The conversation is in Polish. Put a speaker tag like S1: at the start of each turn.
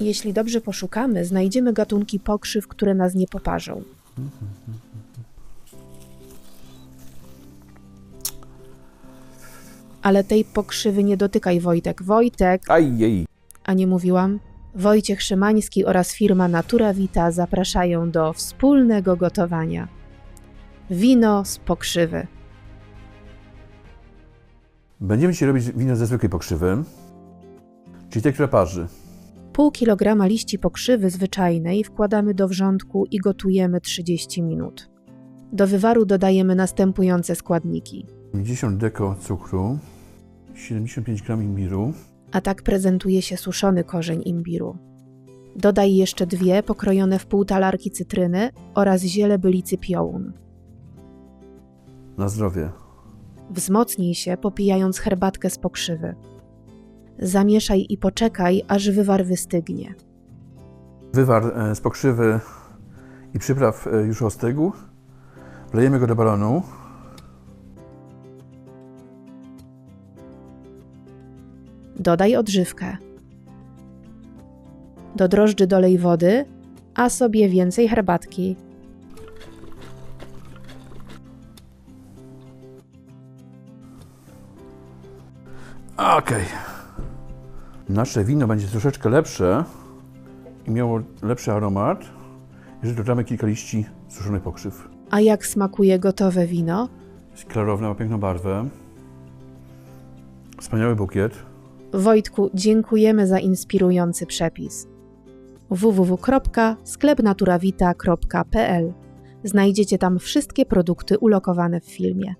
S1: Jeśli dobrze poszukamy, znajdziemy gatunki pokrzyw, które nas nie poparzą. Ale tej pokrzywy nie dotykaj, Wojtek. Wojtek,
S2: Aj, jej.
S1: a nie mówiłam? Wojciech Szymański oraz firma Natura Vita zapraszają do wspólnego gotowania. Wino z pokrzywy.
S2: Będziemy dzisiaj robić wino ze zwykłej pokrzywy, czyli która parzy.
S1: Pół kilograma liści pokrzywy zwyczajnej wkładamy do wrzątku i gotujemy 30 minut. Do wywaru dodajemy następujące składniki.
S2: 50 deko cukru, 75 gram imbiru,
S1: A tak prezentuje się suszony korzeń imbiru. Dodaj jeszcze dwie pokrojone w pół talarki cytryny oraz ziele bylicy piołun.
S2: na zdrowie.
S1: Wzmocnij się, popijając herbatkę z pokrzywy. Zamieszaj i poczekaj, aż wywar wystygnie.
S2: Wywar e, z pokrzywy i przypraw e, już ostygł. Wlejemy go do balonu.
S1: Dodaj odżywkę. Do drożdży dolej wody, a sobie więcej herbatki.
S2: Okej. Nasze wino będzie troszeczkę lepsze i miało lepszy aromat, jeżeli dodamy kilka liści suszonych pokrzyw.
S1: A jak smakuje gotowe wino?
S2: Jest klarowne, ma piękną barwę. Wspaniały bukiet.
S1: Wojtku, dziękujemy za inspirujący przepis. www.sklepnaturawita.pl Znajdziecie tam wszystkie produkty ulokowane w filmie.